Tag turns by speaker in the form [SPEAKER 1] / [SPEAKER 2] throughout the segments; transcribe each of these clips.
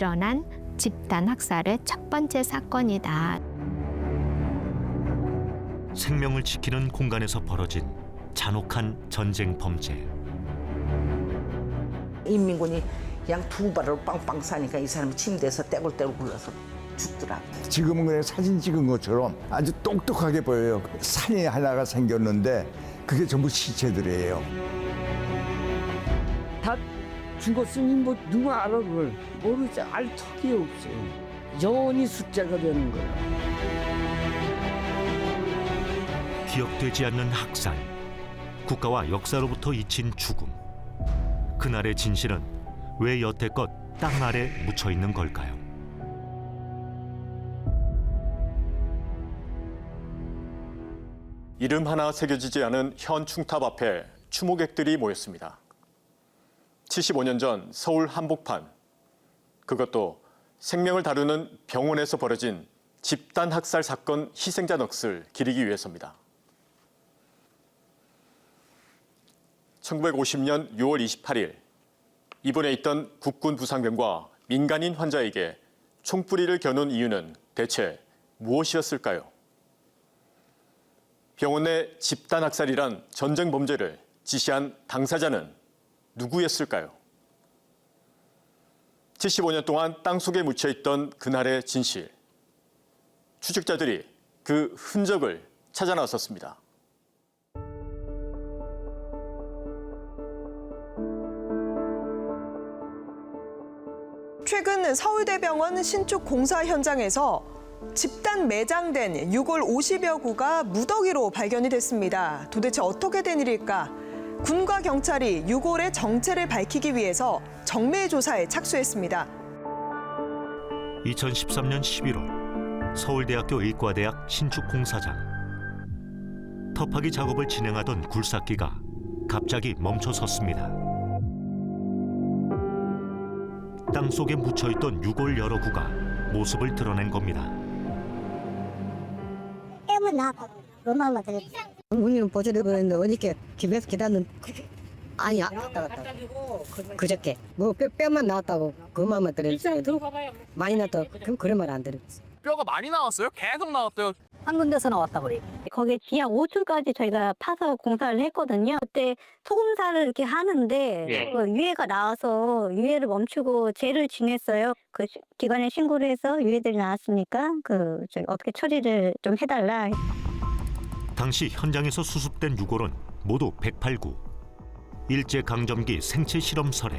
[SPEAKER 1] 일어난 집단 학살의 첫 번째 사건이다.
[SPEAKER 2] 생명을 지키는 공간에서 벌어진 잔혹한 전쟁 범죄.
[SPEAKER 3] 인민군이 그냥 두 발로 빵빵 싸니까 이 사람이 침대에서 떼굴떼굴 굴러서 죽더라고.
[SPEAKER 4] 지금은 그냥 사진 찍은 것처럼 아주 똑똑하게 보여요. 산이 하나가 생겼는데 그게 전부 시체들이에요.
[SPEAKER 5] 다 죽었으니 뭐 누가 알아 그걸 모르지 알 턱이 없어 영원히 숫자가 되는 거야
[SPEAKER 2] 기억되지 않는 학살. 국가와 역사로부터 잊힌 죽음. 그날의 진실은 왜 여태껏 땅 아래 묻혀 있는 걸까요?
[SPEAKER 6] 이름 하나 새겨지지 않은 현 충탑 앞에 추모객들이 모였습니다. 75년 전 서울 한복판. 그것도 생명을 다루는 병원에서 벌어진 집단 학살 사건 희생자 넋을 기리기 위해서입니다. 1950년 6월 28일 입원해 있던 국군 부상병과 민간인 환자에게 총뿌리를 겨눈 이유는 대체 무엇이었을까요? 병원 내 집단 학살이란 전쟁 범죄를 지시한 당사자는 누구였을까요? 75년 동안 땅속에 묻혀 있던 그날의 진실. 추적자들이 그 흔적을 찾아 나섰습니다.
[SPEAKER 7] 최근 서울대병원 신축 공사 현장에서 집단 매장된 6월 50여 구가 무더기로 발견이 됐습니다. 도대체 어떻게 된 일일까? 군과 경찰이 6월의 정체를 밝히기 위해서 정밀 조사에 착수했습니다.
[SPEAKER 2] 2013년 11월 서울대학교 의과대학 신축 공사장. 터파기 작업을 진행하던 굴삭기가 갑자기 멈춰 섰습니다. 땅 속에 묻혀 있던 유골 여러 구가 모습을 드러낸 겁니다.
[SPEAKER 8] 우리는 보조를 보는데 어저께 집에서 기다는 아니야 갔다 갔다 그저께 뭐 뼈, 뼈만 나왔다고 그만만 들어 많이 나왔다 그럼 그런 말 안 들었어
[SPEAKER 9] 뼈가 많이 나왔어요? 계속 나왔대요.
[SPEAKER 10] 한 군데서 나왔다고 그래.
[SPEAKER 11] 거기에 지하 5층까지 저희가 파서 공사를 했거든요. 그때 소금사를 이렇게 하는데
[SPEAKER 9] 예.
[SPEAKER 11] 그 유해가 나와서 유해를 멈추고 죄를 지냈어요. 그 시- 기관에 신고를 해서 유해들이 나왔으니까 그 저기 어떻게 처리를 좀 해달라.
[SPEAKER 2] 당시 현장에서 수습된 유골은 모두 108구. 일제 강점기 생체 실험설에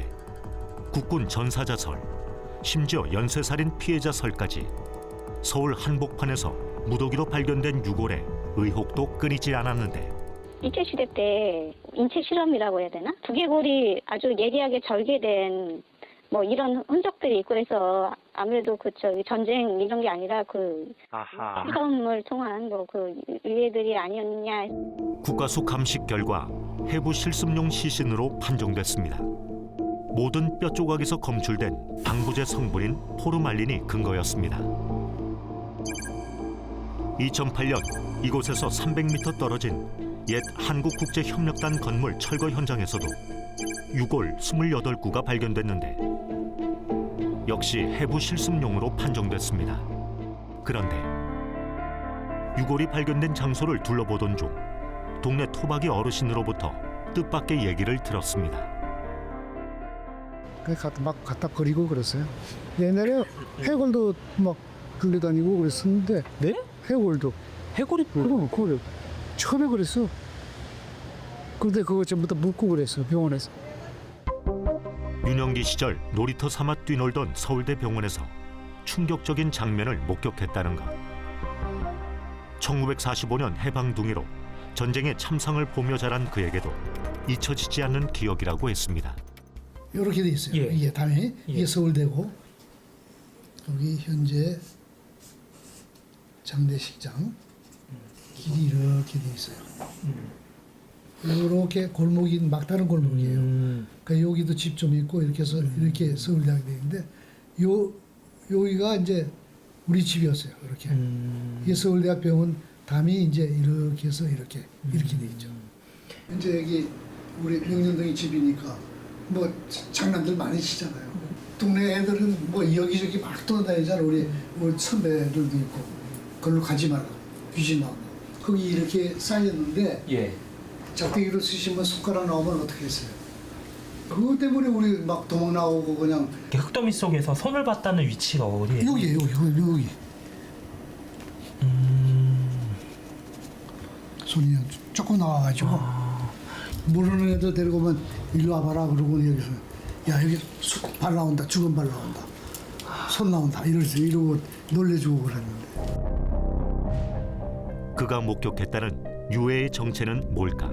[SPEAKER 2] 국군 전사자설, 심지어 연쇄살인 피해자설까지 서울 한복판에서 무더기로 발견된 유골에 의혹도 끊이지 않았는데
[SPEAKER 11] 일제 시대 때 인체 실험이라고 해야 되나? 두개골이 아주 예리하게 절개된 뭐 이런 흔적들이 있고 해서 아무래도 그 저기 전쟁 이런 게 아니라 그
[SPEAKER 9] 아하.
[SPEAKER 11] 실험을 통한 뭐 그 유해들이 아니었냐
[SPEAKER 2] 국가 수 감식 결과 해부 실습용 시신으로 판정됐습니다. 모든 뼈 조각에서 검출된 방부제 성분인 포르말린이 근거였습니다. 2008년 이곳에서 300m 떨어진 옛 한국국제협력단 건물 철거 현장에서도 유골 28구가 발견됐는데 역시 해부 실습용으로 판정됐습니다. 그런데 유골이 발견된 장소를 둘러보던 중 동네 토박이 어르신으로부터 뜻밖의 얘기를 들었습니다.
[SPEAKER 12] 그 갖다 막 갖다 버리고 그랬어요. 옛날에 해골도 막 들려다니고 그랬었는데
[SPEAKER 9] 네?
[SPEAKER 12] 해골도
[SPEAKER 9] 해골이
[SPEAKER 12] 그럼 그래 처음에 그랬어. 근데 그거 전부 다 묻고 그랬어 병원에서.
[SPEAKER 2] 유년기 시절 놀이터 삼아 뛰놀던 서울대 병원에서 충격적인 장면을 목격했다는 것. 1945년 해방둥이로 전쟁의 참상을 보며 자란 그에게도 잊혀지지 않는 기억이라고 했습니다.
[SPEAKER 12] 이렇게 돼 있어요.
[SPEAKER 9] 예.
[SPEAKER 12] 이게 담이
[SPEAKER 9] 예.
[SPEAKER 12] 이게 서울대고 여기 현재 장례식장 길이 이렇게 돼 있어요. 이렇게 골목이 막다른 골목이에요.
[SPEAKER 9] 음.
[SPEAKER 12] 그러니까 여기도 집 좀 있고 이렇게 해서 이렇게 서울대학이 돼 있는데 요 여기가 이제 우리 집이었어요. 이렇게
[SPEAKER 9] 음.
[SPEAKER 12] 이게 서울대학 병원 담이 이제 이렇게 해서 이렇게 이렇게 돼 있죠. 이제 여기 우리 명륜동이 집이니까 뭐 자- 장난들 많이 치잖아요. 동네 애들은 뭐 여기저기 막 돌아다니잖아. 우리 우리 선배들도 있고. 걸로 가지 말라. 귀신 나온다. 거기 이렇게 쌓였는데
[SPEAKER 9] 예.
[SPEAKER 12] 작대기로 쓰시면 손가락 나오면 어떻게 했어요? 그것 때문에 우리 막 도망 나오고 그냥
[SPEAKER 9] 흙더미 속에서 손을 봤다는 위치가 어디예요?
[SPEAKER 12] 여기 여기 여기 여기. 손이 조금 나와가지고 모르는 애들 데리고 오면 일로 와봐라 그러고 여기서 야 여기 수- 발 나온다 죽은 발 나온다 손 나온다 이러면서 이러고 놀래주고 그랬는데
[SPEAKER 2] 그가 목격했다는 유해의 정체는 뭘까?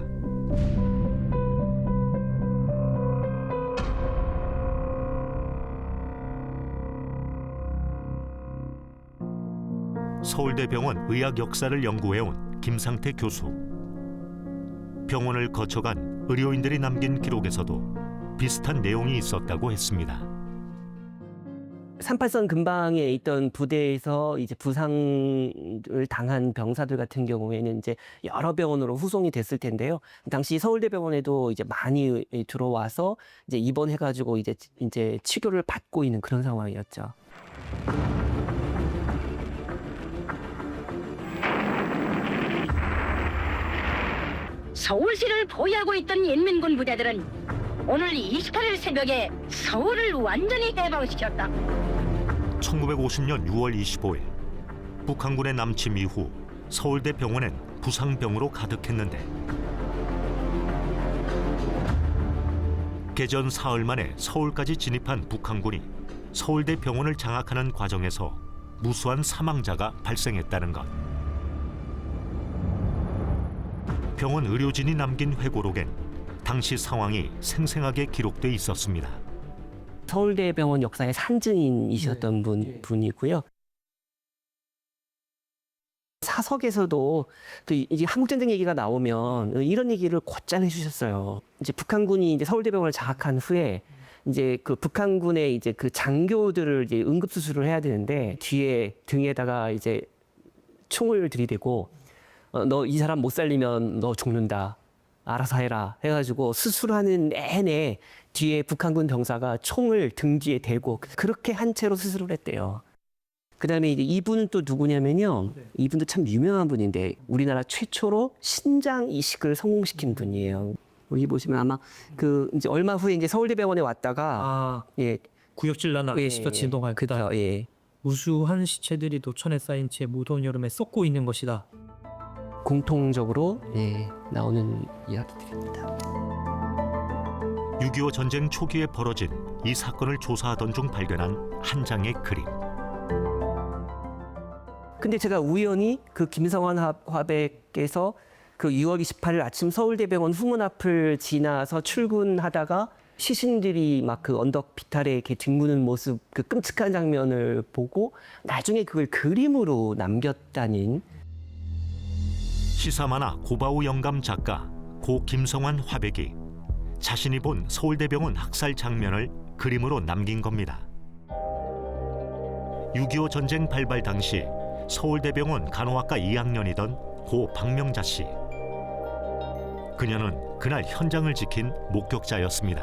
[SPEAKER 2] 서울대병원 의학 역사를 연구해온 김상태 교수. 병원을 거쳐간 의료인들이 남긴 기록에서도 비슷한 내용이 있었다고 했습니다.
[SPEAKER 13] 38선 근방에 있던 부대에서 이제 부상을 당한 병사들 같은 경우에는 이제 여러 병원으로 후송이 됐을 텐데요. 당시 서울대병원에도 이제 많이 들어와서 이제 입원해가지고 이제 이제 치료를 받고 있는 그런 상황이었죠.
[SPEAKER 10] 서울시를 보유하고 있던 인민군 부대들은 오늘 28일 새벽에 서울을 완전히 해방시켰다.
[SPEAKER 2] 1950년 6월 25일 북한군의 남침 이후 서울대 병원엔 부상병으로 가득했는데 개전 사흘 만에 서울까지 진입한 북한군이 서울대 병원을 장악하는 과정에서 무수한 사망자가 발생했다는 것. 병원 의료진이 남긴 회고록엔 당시 상황이 생생하게 기록돼 있었습니다.
[SPEAKER 13] 서울대병원 역사의 산증인이셨던 분, 분이고요. 사석에서도 또 이제 한국전쟁 얘기가 나오면 이런 얘기를 곧잘 해주셨어요. 이제 북한군이 이제 서울대병원을 장악한 후에 이제 그 북한군의 이제 그 장교들을 이제 응급 수술을 해야 되는데 뒤에 등에다가 이제 총을 들이대고 어, 너 이 사람 못 살리면 너 죽는다. 알아서 해라 해가지고 수술하는 내내 뒤에 북한군 병사가 총을 등 뒤에 대고 그렇게 한 채로 수술을 했대요. 그다음에 이제 이분은 또 누구냐면요. 이분도 참 유명한 분인데 우리나라 최초로 신장 이식을 성공시킨 분이에요. 여기 보시면 아마 그 이제 얼마 후에 이제 서울대병원에 왔다가
[SPEAKER 9] 아
[SPEAKER 13] 예,
[SPEAKER 9] 구역질 난
[SPEAKER 13] 예,
[SPEAKER 9] 진동할 그다
[SPEAKER 13] 그죠, 예.
[SPEAKER 9] 무수한 시체들이 노천에 쌓인 채 무더운 여름에 썩고 있는 것이다.
[SPEAKER 13] 공통적으로 예, 나오는 이야기들입니다.
[SPEAKER 2] 6.25 전쟁 초기에 벌어진 이 사건을 조사하던 중 발견한 한 장의 그림.
[SPEAKER 13] 근데 제가 우연히 그 김성환 화- 화백께서 그 6월 28일 아침 서울대병원 후문 앞을 지나서 출근하다가 시신들이 막 그 언덕 비탈에 이렇게 뒹구는 모습 그 끔찍한 장면을 보고 나중에 그걸 그림으로 남겼다는
[SPEAKER 2] 시사 만화 고바우 영감 작가 고 김성환 화백이 자신이 본 서울대병원 학살 장면을 그림으로 남긴 겁니다. 6.25 전쟁 발발 당시 서울대병원 간호학과 2학년이던 고 박명자 씨. 그녀는 그날 현장을 지킨 목격자였습니다.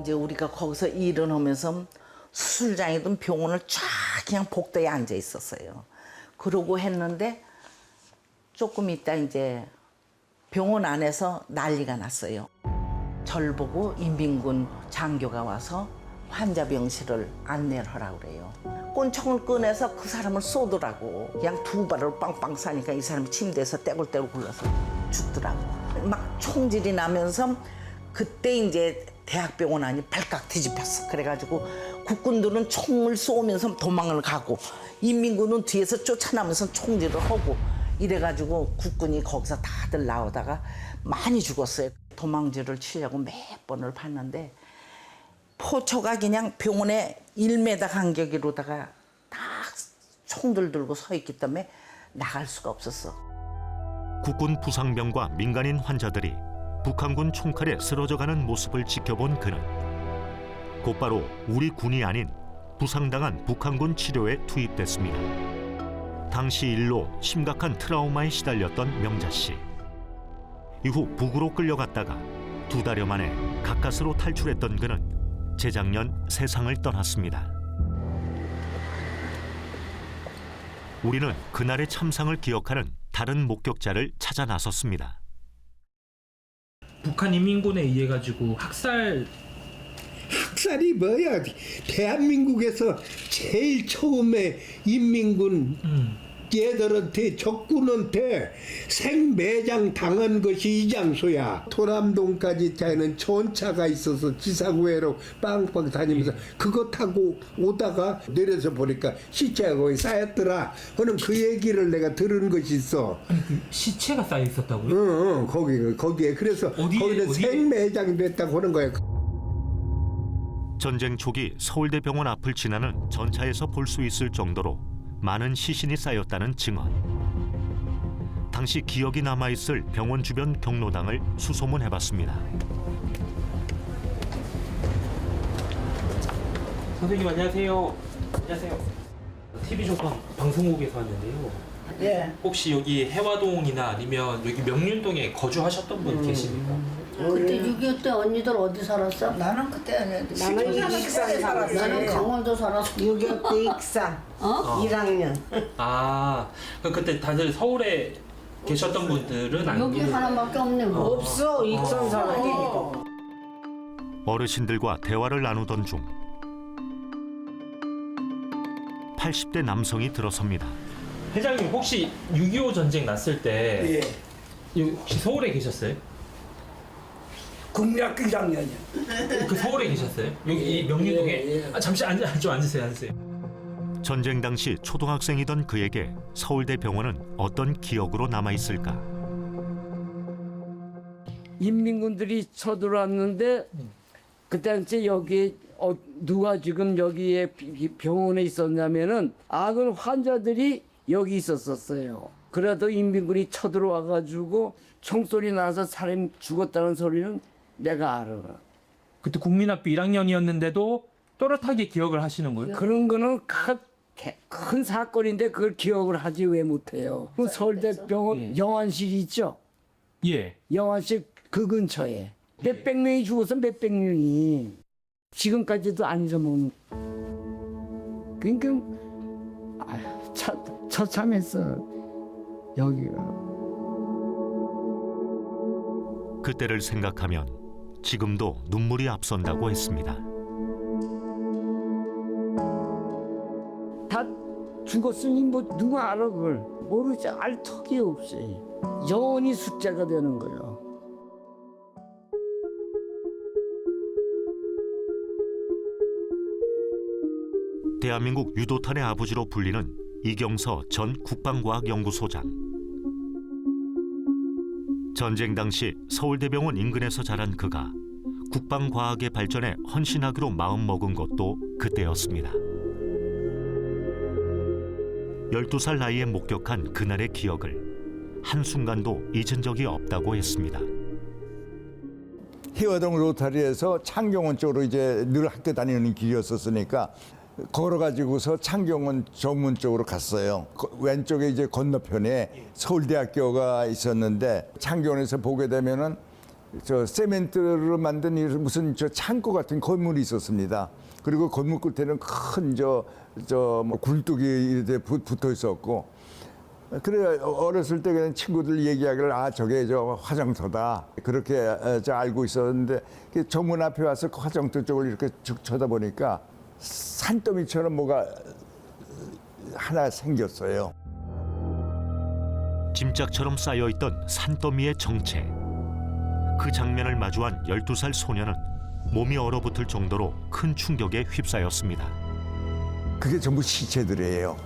[SPEAKER 3] 이제 우리가 거기서 일을 하면서 수술장이든 병원을 쫙 그냥 복도에 앉아 있었어요. 그러고 했는데 조금 있다 이제 병원 안에서 난리가 났어요. 절 보고 인민군 장교가 와서 환자 병실을 안내를 하라고 그래요. 꼰총을 꺼내서 그 사람을 쏘더라고. 그냥 두 발을 빵빵 싸니까 이 사람이 침대에서 떼굴떼굴 굴러서 죽더라고. 막 총질이 나면서 그때 이제 대학병원 안이 발칵 뒤집혔어. 그래가지고 국군들은 총을 쏘면서 도망을 가고 인민군은 뒤에서 쫓아나면서 총질을 하고 이래가지고 국군이 거기서 다들 나오다가 많이 죽었어요. 도망질을 치려고 몇 번을 봤는데 포초가 그냥 병원에 1m 간격으로다가 딱 총들 들고 서 있기 때문에 나갈 수가 없었어.
[SPEAKER 2] 국군 부상병과 민간인 환자들이 북한군 총칼에 쓰러져가는 모습을 지켜본 그는 곧바로 우리 군이 아닌 부상당한 북한군 치료에 투입됐습니다. 당시 일로 심각한 트라우마에 시달렸던 명자 씨. 이후 북으로 끌려갔다가 두 달여 만에 가까스로 탈출했던 그는 재작년 세상을 떠났습니다. 우리는 그날의 참상을 기억하는 다른 목격자를 찾아 나섰습니다.
[SPEAKER 9] 북한 인민군에 의해 가지고 학살
[SPEAKER 14] 학살이 뭐야? 대한민국에서 제일 처음에 인민군 얘들한테 적군한테 생매장 당한 것이 이 장소야. 토남동까지 자는 전차가 있어서 지사구회로 빵빵 다니면서 그거 타고 오다가 내려서 보니까 시체가 거기 쌓였더라. 하는 그 얘기를 내가 들은 것이 있어.
[SPEAKER 9] 시체가 쌓여 있었다고요?
[SPEAKER 14] 응, 응, 거기 거기에 그래서 거기는
[SPEAKER 9] 어디에?
[SPEAKER 14] 생매장 됐다고 하는 거야.
[SPEAKER 2] 전쟁 초기 서울대병원 앞을 지나는 전차에서 볼 수 있을 정도로 많은 시신이 쌓였다는 증언. 당시 기억이 남아 있을 병원 주변 경로당을 수소문해봤습니다.
[SPEAKER 9] 선생님 안녕하세요. 안녕하세요. TV 조선 방송국에서 왔는데요.
[SPEAKER 15] 예.
[SPEAKER 9] 혹시 여기 해화동이나 아니면 여기 명륜동에 거주하셨던 분 계십니까?
[SPEAKER 15] 그때 6.25 때 언니들 어디 살았어?
[SPEAKER 16] 나는 그때 아니야.
[SPEAKER 15] 나는 익산에 살았어. 나는 강원도 살았어.
[SPEAKER 16] 6.25 때 익산.
[SPEAKER 15] 어?
[SPEAKER 16] 1학년.
[SPEAKER 9] 아, 그럼 그때 다들 서울에 계셨던 분들은
[SPEAKER 15] 여기
[SPEAKER 9] 아니고
[SPEAKER 15] 하나밖에 없네. 뭐.
[SPEAKER 16] 없어. 익산 사람이.
[SPEAKER 15] 어.
[SPEAKER 2] 어르신들과 대화를 나누던 중 80대 남성이 들어섭니다.
[SPEAKER 9] 회장님 혹시 6.25 전쟁 났을 때
[SPEAKER 14] 예.
[SPEAKER 9] 혹시 서울에 계셨어요?
[SPEAKER 14] 국민학교 1학년이야.
[SPEAKER 9] 그 서울에 계셨어요? 여기 이 명륜동에?
[SPEAKER 14] 예, 예.
[SPEAKER 9] 아, 잠시 앉아 좀 앉으세요, 앉으세요.
[SPEAKER 2] 전쟁 당시 초등학생이던 그에게 서울대 병원은 어떤 기억으로 남아 있을까?
[SPEAKER 5] 인민군들이 쳐들어왔는데 그때 이제 여기 어, 누가 지금 여기에 비- 비- 병원에 있었냐면은 악은 환자들이 여기 있었었어요. 그래도 인민군이 쳐들어와 가지고 총소리 나서 사람 죽었다는 소리는 내가 알아.
[SPEAKER 9] 그때 국민학교 1학년이었는데도 또렷하게 기억을 하시는 거예요?
[SPEAKER 5] 그런 거는 큰, 사건인데 그걸 기억을 하지 왜 못해요? 그 서울대병원 영안실이 있죠.
[SPEAKER 9] 예.
[SPEAKER 5] 영안실 그 근처에 몇백 명이 죽어서 몇백 명이 지금까지도 안 잊어먹는. 그러니까 아휴, 차, 처참했어 여기가.
[SPEAKER 2] 그때를 생각하면 지금도 눈물이 앞선다고 했습니다.
[SPEAKER 5] 다 죽었으니 뭐 누가 알아 그걸 모르지 알 턱이 없이 영원히 숫자가 되는 거예요.
[SPEAKER 2] 대한민국 유도탄의 아버지로 불리는 이경서 전 국방과학연구소장. 전쟁 당시 서울대병원 인근에서 자란 그가 국방과학의 발전에 헌신하기로 마음먹은 것도 그때였습니다. 12살 나이에 목격한 그날의 기억을 한순간도 잊은 적이 없다고 했습니다.
[SPEAKER 4] 희화동 로타리에서 창경원 쪽으로 이제 늘 학교 다니는 길이었었으니까 걸어가지고서 창경원 정문 쪽으로 갔어요. 거- 왼쪽에 이제 건너편에 서울대학교가 있었는데 창경원에서 보게 되면은 저 세멘트로 만든 이 무슨 저 창고 같은 건물이 있었습니다. 그리고 건물 끝에는 큰 저 저뭐 굴뚝이 이렇게 붙- 붙어 있었고 그래 어렸을 때 그냥 친구들 얘기하기를 아 저게 저 화장터다 그렇게 어, 저 알고 있었는데 그 정문 앞에 와서 그 화장터 쪽을 이렇게 쭉 쳐다보니까 산더미처럼 뭐가 하나 생겼어요.
[SPEAKER 2] 짐짝처럼 쌓여있던 산더미의 정체. 그 장면을 마주한 12살 소녀는 몸이 얼어붙을 정도로 큰 충격에 휩싸였습니다.
[SPEAKER 4] 그게 전부 시체들이에요.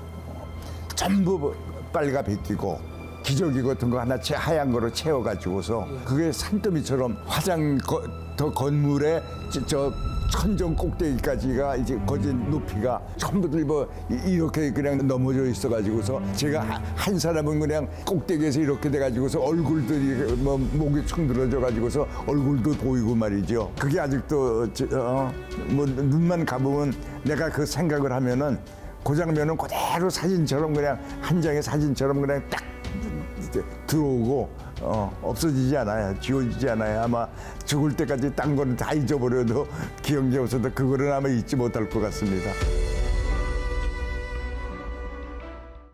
[SPEAKER 4] 전부 빨가 벗기고 기저귀 같은 거 하나 채 하얀 거로 채워가지고서 그게 산더미처럼 화장 거, 더 건물에 저, 저 천정 꼭대기까지가 이제 거진 높이가 전부들 뭐 이- 이렇게 그냥 넘어져 있어가지고서 제가 하- 한 사람은 그냥 꼭대기에서 이렇게 돼가지고서 얼굴도 이렇게 뭐 목이 축 늘어져가지고서 얼굴도 보이고 말이죠. 그게 아직도 저, 어, 뭐 눈만 감으면 내가 그 생각을 하면은 그 장면은 그대로 사진처럼 그냥 한 장의 사진처럼 그냥 딱 이제 들어오고 어, 없어지지 않아요. 지워지지 않아요. 아마 죽을 때까지 딴 거는 다 잊어버려도 기억이 없어도 그거는 아마 잊지 못할 것 같습니다.